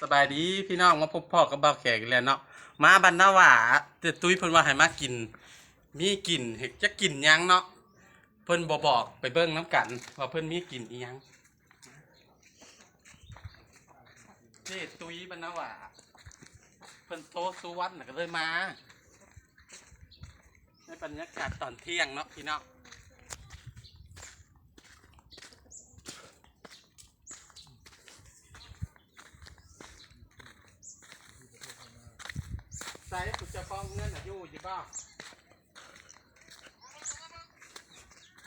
สบายดีพี่น้องมาพบพ่อกับเบาแขกอีกแล้วเนาะมาบรรณาว่าแต่ตุ้ยเพิ่นว่าให้มากิน มีกินเห็กจะกินหยังเนาะเพิ่นบ่บอกไปเบิ่งน้ำกันว่าเพิ่นมีกินอีหยังเจตุ้ยบรรณาว่าเพิ่นโทสุวรรณน่ะก็เลยมาในบรรยากาศตอนเที่ยงเนาะพี่น้อง ใส่กูจะฟ้องเงินอะอยู่อยู่บ้า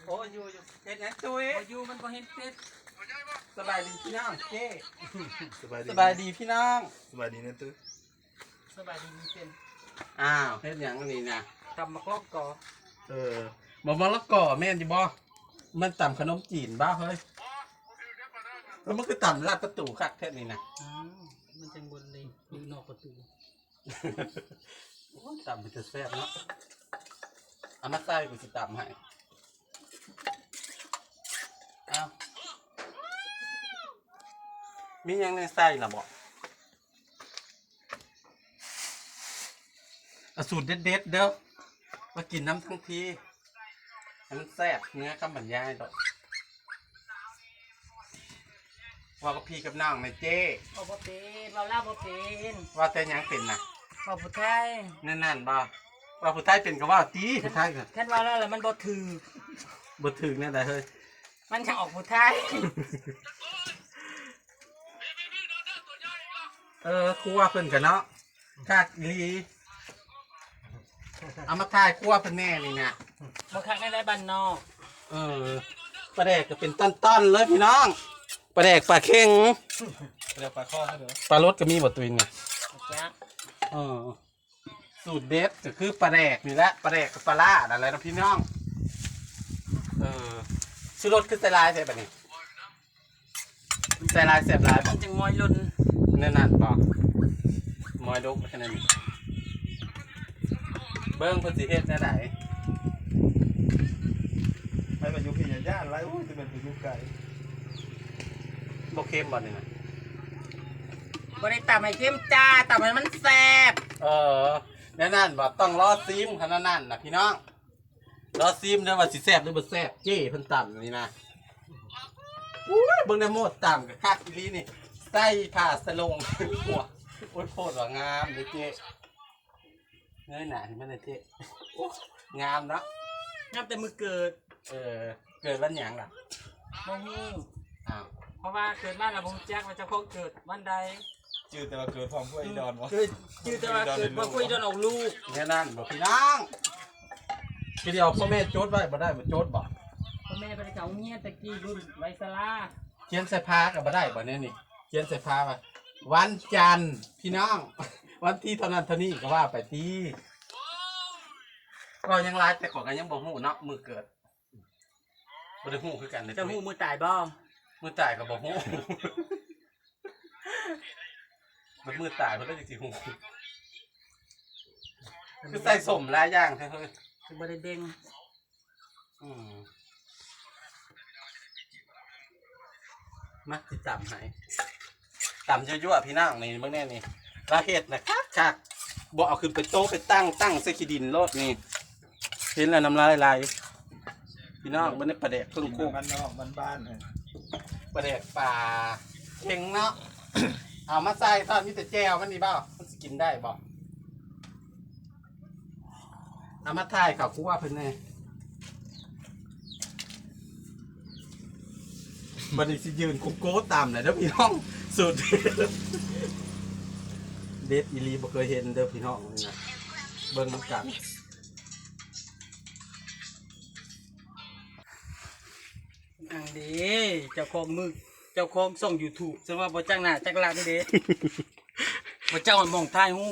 โอ้อยู่อยู่เฮ็ดหยังตุ้ยพออยู่มันก็เห็นเป็ดสบายดีพี่น้องเจ้สบายดีสบายดีพี่น้องสบายดีนะตื้อสบายดีมีเป็นอ้าวเฮ็ดหยังอันนี้นะตำมะกอกกอเออบ่มะละกอแม่นอยู่บ่มันต่ำขนมจีนบ้าเฮ้ยแล้วมันคือต่ำลาดประตูคักแค่นี้นะอืมมันจังบนเลยอยู่นอกประตู โอ้ยต่ำมันจะแซ่บเนาะเอามาใส่กูสิต่ำให้อ้าวมีหยังในใส่ล่ะบ่เอาสูตรเด็ดๆเด้อมากินน้ำทั้งทีให้มันแซ่บเนื้อคำบรรยายดอกว่ากับพี่กับน้องในเจ้ เอาบ่เป็นเราเล่าบ่เป็น ว่าแต่หยังเป็นนะ เอาผู้ไทยนั่นนั่นบ่ว่าผู้ไทยเป็นก็ว่าตีผู้ไทยก็ท่านว่าแล้วแหละมันบ่ถือบ่ถึงนั่นแหละเฮ้ยมันช่างออกผู้ไทยเออครัวเพิ่นกันเนาะคากอีหลีเอามาทายครัวเพิ่นแน่นี่นะบ่คักในไรบ้านนอกเออปลาแดกก็เป็นต้นๆเลยพี่น้องปลาแดกปลาเค็งเรียกปลาข้อให้เด้อปลารสก็มีบ่ตุยนี่จ้ะ เออ สูตรเด็ดก็คือปลาแดกนี่แหละปลาแดกกับปลาล่าอะไรนะพี่น้อง เออชื่อรสคือใส่ลายใส่ปะนี่ใส่ลายเสียบลายมันจังมอยลุนนั่นนั่นปอกมอยดกแค่นั้นนี่เบิ้งเพิ่นสิเฮ็ดแนวไหนให้มันอยู่พี่ย่าย่านไรโอ้ยจะเป็นไปอยู่ไกลบ่เค็มบ่นี่นะ บ่ได้ตำให้เข้มจ้าตำให้มันแซ่บเออแนั่นนั่นบ่ต้องรอซิมขนาดนั้นน่ะพี่น้องรอซิมเด้อว่าสิแซ่บหรือบ่แซ่บเจ้เพิ่นต่ำนี่นะอุ้ยเบิ่งได้หมดต่ำกับคักอีหลีนี่ใส่ผ้าสลงหัวโอ้ยโพดว่างามเลยเจ้เงยหน้าให้มันเลยเจ้โอ้งามเนาะนับแต่มือเกิดเออเกิดวันหยังล่ะบ่ฮู้อ้าวเพราะว่าเกิดมาแล้วบ่ฮู้จักว่าเจ้าของเกิดวันใด จืดแต่ว่าเกิดพร้อมพวกอีดอนวะเกิดชื่อแต่ว่าเกิดบ่คุยโดนออกลูกเนี่ยนั่นบอกพี่น้องพี่เดียวพ่อแม่โจทย์ไว้บ่ได้บ่โจทย์บ่พ่อแม่ไปเขาเงียตะกี้รุ่นไวสลาเขียนใส่ผ้าก็บ่ได้บ่เนี่ยนี่เขียนใส่ผ้าว่าวันจันทร์พี่น้อง วันที่เท่านั้นเท่านี้ก็ว่าไปตีก็ยังไลฟ์แต่ก่อนก็ยังบ่ฮู้เนาะมือเกิดบ่ได้ฮู้คือกันเลยเจ้าหูมือตายบ่มือตายก็บ่ฮู้ มันมือตายเพิ่นเลยสิฮู้คือใส่สมหลายอย่างแท้เฮ้ยจะบ่ได้เด้งอืมมาติดตามให้ต่ำยั่วๆพี่น้องนี่เมื่อแน่นี่ลาเห็ดนะคักคักบอกเอาขึ้นไปโต๊ะไปตั้งตั้งใส่ขี้ดินโลดนี่เห็นแล้วน้ำลายไหลพี่น้องมันได้ประเดกเพิ่งกินคุกมันนอกมันบ้านเลยประเดกป่าเข่งเนาะ เอามาใส่ทอดมิแต่แจวมันนี่เปล่ามันสิกินได้บ่เอามาถ่ายข่าวคู่ว่าเพิ่นแน่บันนี้สิยืนคุกโก้ตามเลยเด้อพี่น้องสุด เด็ดอีหลีบ่เคยเห็นเด้อพี่น้องนี่นะเบิ่งน้ำกันอังเด้เจ้าของมือ เจ้าของส่ง YouTube ซึ่งว่าบ่จังหน้าจักหลานี่เด้ บ่เจ้ามองท้ายฮู้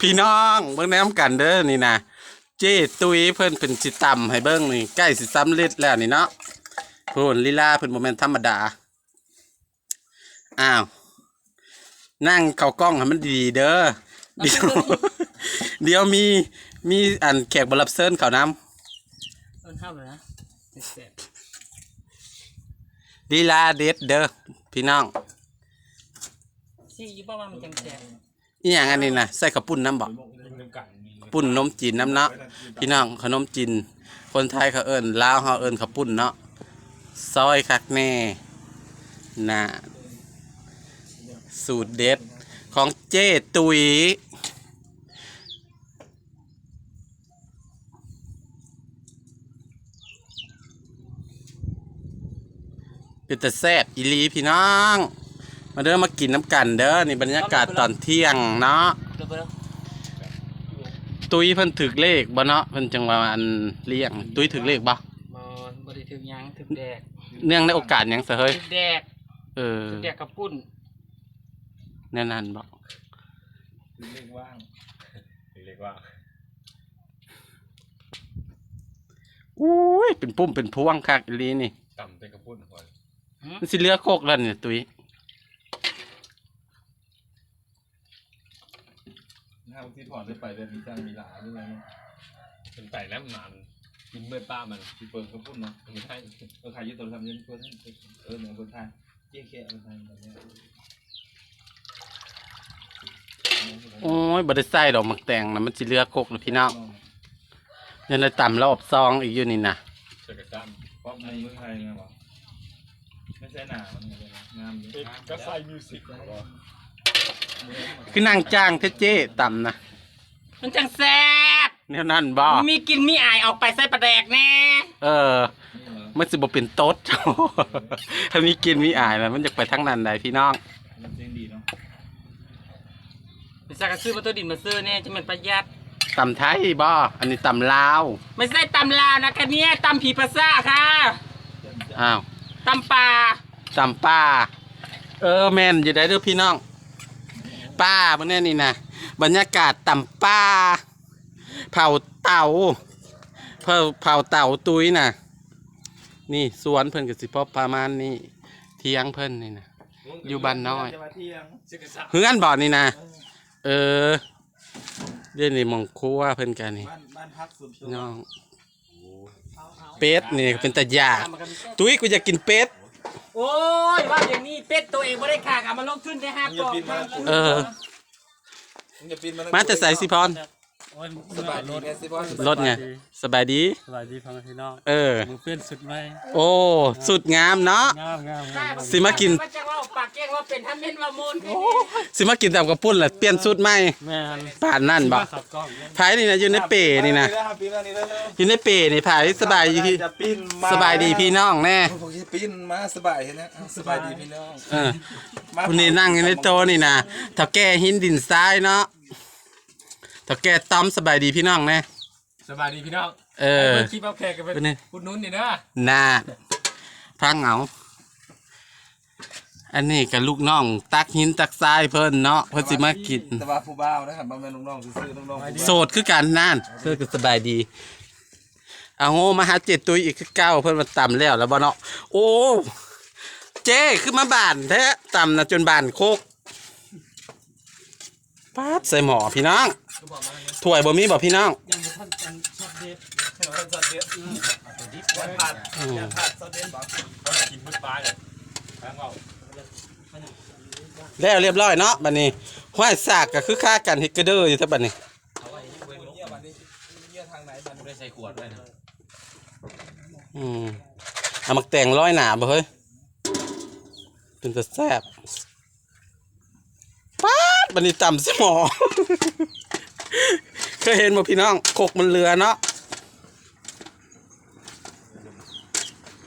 พี่น้องเบิ่งน้ำกันเด้อนี่นะเจ้ตุยเพิ่นเป็นสิตำให้เบิ่งนี่ใกล้สิสำเร็จแล้วนี่เนาะเพิ่นลีลาเพิ่นบ่แม่นธรรมดาอ้าว นั่งเข้ากล้องให้มันดีๆเด้อเดี๋ยวเดี๋ยวมีมีอันแขกบ่รับเชิญเขานำเอิ้นเฮาเลยนะแซ่บ ลีลาเด็ดเด้อพี่น้องซี่อยู่บ่ว่ามันจังแซ่บอีหยังอันนี้นะใส่ข้าวปุ้นน้ำบอกปุ้นนมจีนน้ำเนาะพี่น้องขนมจีนคนไทยเขาเอิ้นลาวเขาเอิ้นข้าวปุ้นเนาะซอยคักแน่น่ะสูตรเด็ดของเจ้ตุย เป็นแต่แซ่บอีหลีพี่น้อง มาเด้อมากินน้ำกันเด้อนี่บรรยากาศตอนเที่ยงเนาะเด้อเด้อตุ้ยเพิ่นถึกเลขบ่เนาะเพิ่นจังว่าอันเลี้ยง ตุ้ยถึกเลขบ่บ่บ่ได้ถึงหยังถึงแดกเนื่องในโอกาสหยังซะเฮ้ยถึงแดกเออถึงแดกกับปุ้นแน่นั่นบ่เรียกว่างเรียกว่าอุ้ยเป็นปุ่มเป็นพวงคักอีหลีนี่ต่ำเป็นกระปุ่นก่อน มันสิเหลือโคกแล้วเนี่ยตุ้ยถ้าที่ถอนได้ไปเดือนมีจ้างมีหลาด้วยไงเป็นไก่แล้วมันกินเมื่อป้ามันที่เปิดเขาพูดเนาะไม่ใช่เออขายยุติธรรมเย็นเพื่อนเออเหนือเพื่อนไทยเจ๊แค่เพื่อนไทยแบบนี้โอ้ยบ่ได้ใส่ดอกหมักแตงนะมันสิเหลือโคกแล้วพี่น้องยังได้ต่ำรอบซองอีกอยู่นี่นะเจอกระจ้เพราะในเมืองไทยไงวะ ไม่ใช่หนามันงามดีำก็ใส่มิวสิกคือนางจ้างเทเจ้ต่ำนะมันจังแซ่บแนวนั้นบ่มีกินมีอายออกไปใส่ปลาแดกแน่เออ มันสิบ่เป็นโต๊ด ถ้ามีกินมีอายแล้วมันจะไปทั้งนั้นได้พี่น้อง มันเจ๋งดีเนาะไปสักกระซื้อมาตัวดินมาซื้อแน่จะมันประหยัดตำไทยบ่อันนี้ตำลาว ไม่ใช่ตำลาวนะคะเนี่ยตำผีภาษาค่ะ อ้าว ตำปลาตำป้าเออแม่นอยู่ได้เด้อพี่น้องป้าเมื่อนี้นี่นะบรรยากาศตำป้า เผาเต่าเผาเผาเต่าตุ้ยน่ะนี่สวนเพิ่นกับสิพอประมาณนี้เที่ยงเพิ่นนี่นะอยู่บ้านน้อยจะมาเที่ยงเจอกระจ้เฮือนบ่อนี่นะเออเดี๋ยวนี้หมองครัวเพิ่นกันนี่บ้านบ้านพักส่วนตัวน้อง เป็ดนี่เป็นตะยากตำมันก็มีแซ่บตุ้ยกูอยากกินเป็ดโอ้ยว่าอย่างนี้เป็ดตัวเองไม่ได้ขาเอามาลงทุนได้ห้ากล่องเออมึงอย่าปีนมามาแต่ใส่สิพรสบายดีแม่สิพ่อรถไงสบายดีสวัสดีพ่อแม่พี่น้องเออมือเพื่อนสุดไหมโอ้สุดงามเนาะงามงามงามสิมากินมันจะว่าปากแก้งว่าเป็นทำเป็นว่ามูลคือสิมากินตามกระปุ้นแหละเปลี่ยนสุดใหม่แม่นป่านนั่นบ่มาขับกล้องเนี่ยไผนี่นะอยู่ในเป๋นี่นะปีนมานี่เลยอยู่ในเป๋นี่ไผสบายดีพี่จะปีนมาสบายดีพี่น้องแน่พวกที่ปีนมาสบายเห็นนะสบายดีพี่น้องเออคุณนี่นั่งอยู่ในโต๊ะนี่นะเถ้าแก่หินดินทรายเนาะเถ้าแก่ต้อมสบายดีพี่น้องแน่สบายดีพี่น้องเออเปิดคลิปเอาแขกกันไปเป็นไง อุดหนุนนี่นะ น่าพังเหงา อันนี้กับลูกน้อง ตักหินตักทรายเพิ่นเนาะเพิ่นสิมากิน แต่ว่าผู้บ่าวนะครับบ่แม่นน้องๆซื่อๆน้องๆโสดคือกันนั่นเธอก็สบายดี เอาโง่มาหาเจ็ดตุยอีกคือเก้าเพิ่นมาต่ำแล้วแล้วบ่เนาะโอ้ เจ้คือมาบานแท้ต่ำนะจนบานโคกปาดใส่หมอพี่น้องถ้วยบ่มีบ่พี่น้องยังบ่ทันอันชอบเด็ดวันผ่านอืมผ่านสเดนบอกกินมื้อปลาเลยทั้งเอา แล้วเรียบร้อยเนาะบัดนี้ห้อยสากก็คือค่ากันเฮ็ดกระเด้ออยู่ซะบัดนี้เยี่ยมวันนี้เยี่ยทางไหนมันไม่ได้ใส่ขวดด้วยนะอืมเอามักแต่งร้อยหนาบ่เฮ้ยเป็นตะแซ่บป๊าดบันนี้ต่ำสมอ เคยเห็นบ่พี่น้องโคกมันเรือเนาะ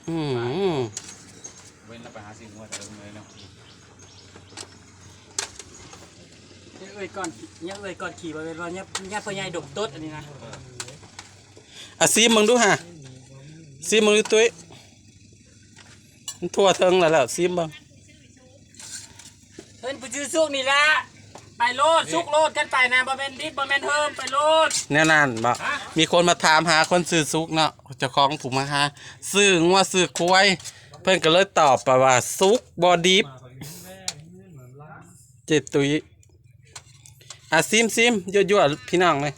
อืม เว้นแล้วไปหาสิ่งหัวเติมเลยเนาะ เนี่ยเอ้ยก่อนเนี่ยเอ้ยก่อนขี่ไปเป็นว่าเนี่ยเนี่ยพ่อใหญ่ดกต๊ดอันนี้นะอะซีมมึงดูฮะซีมมึงดูตุ้ยมันทั่วเทิงแล้วแล้วซีมมึงเพิ่นผู้ชื่อสุกนี่ละไปโลดสุกโลดกันไปนะบ่แม่นดิบบ่แม่นเฮิมไปโลดแน่นอนบ่มีคนมาถามหาคนซื้อซุกเนาะเจ้าของถูกมาหาซื้องัวซื้อควายเพิ่นก็เลยตอบไปว่าซุกบอดิบเจ็ดตุย อะซิมซิมยั่วยั่วๆพี่น้องเลย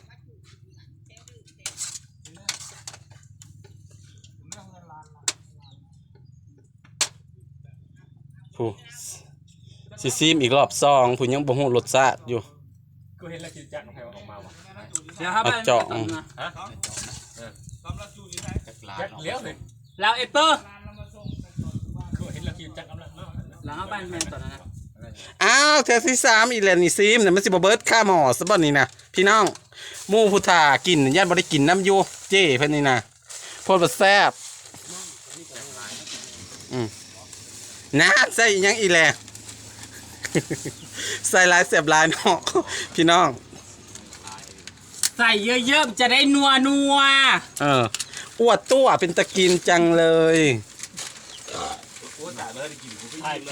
ผู้สิซีมอีกรอบสองผู้ยังบ่ฮู้รสชาติอยู่กูเห็นแล้วคิดจักของใครออกมาวะเดี๋ยวครับเอาเจาะฮะจักเลี้ยวเลยแล้วเอเปอร์กูเห็นแล้วคิดจักกำลังเนาะหลังเอาบ้านแม่ตอนนั้นนะ อ้าวเทอที่สามอีแลนนี่ซีมเนี่ยมันสิบ่เบิดค่าหมอซะบ่นี่นะพี่น้องหมู่ผู้ถ่ากินย่านบ่ได้กินน้ำอยู่เจ้เพิ่นนี่นะโพดบ่แซ่บอืมนะใส่อีหยังอีแลใส่หลายแซ่บหลายเนาะพี่น้อง ใส่เยอะๆมันจะได้นัวนัวเอออวดตัวเป็นตะกินจังเลย ถ่ายกิน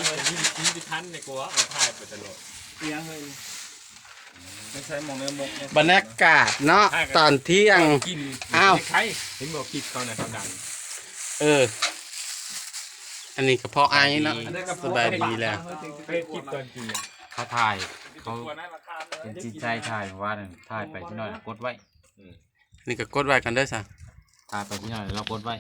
แต่ยี่สิบยี่สิบทันในกูเอาถ่ายไปตลอดไม่ใช่มองเนื้อมกเนี่ยบรรยากาศเนาะตอนเที่ยง กินอ้าว ใครเห็นบอกคลิปเขาเนี่ยเขาดังเออ อันนี้กระเพาะไอ้เนาะสบายดีแล้วไปคลิปตอนกินเขาถ่ายเขาเป็นจิตใจถ่ายว่าหนึ่งถ่ายไปที่หน่อยกดไว้นี่ก็กดไว้กันเด้อจ้ะถ่ายไปที่หน่อยเรากดไว้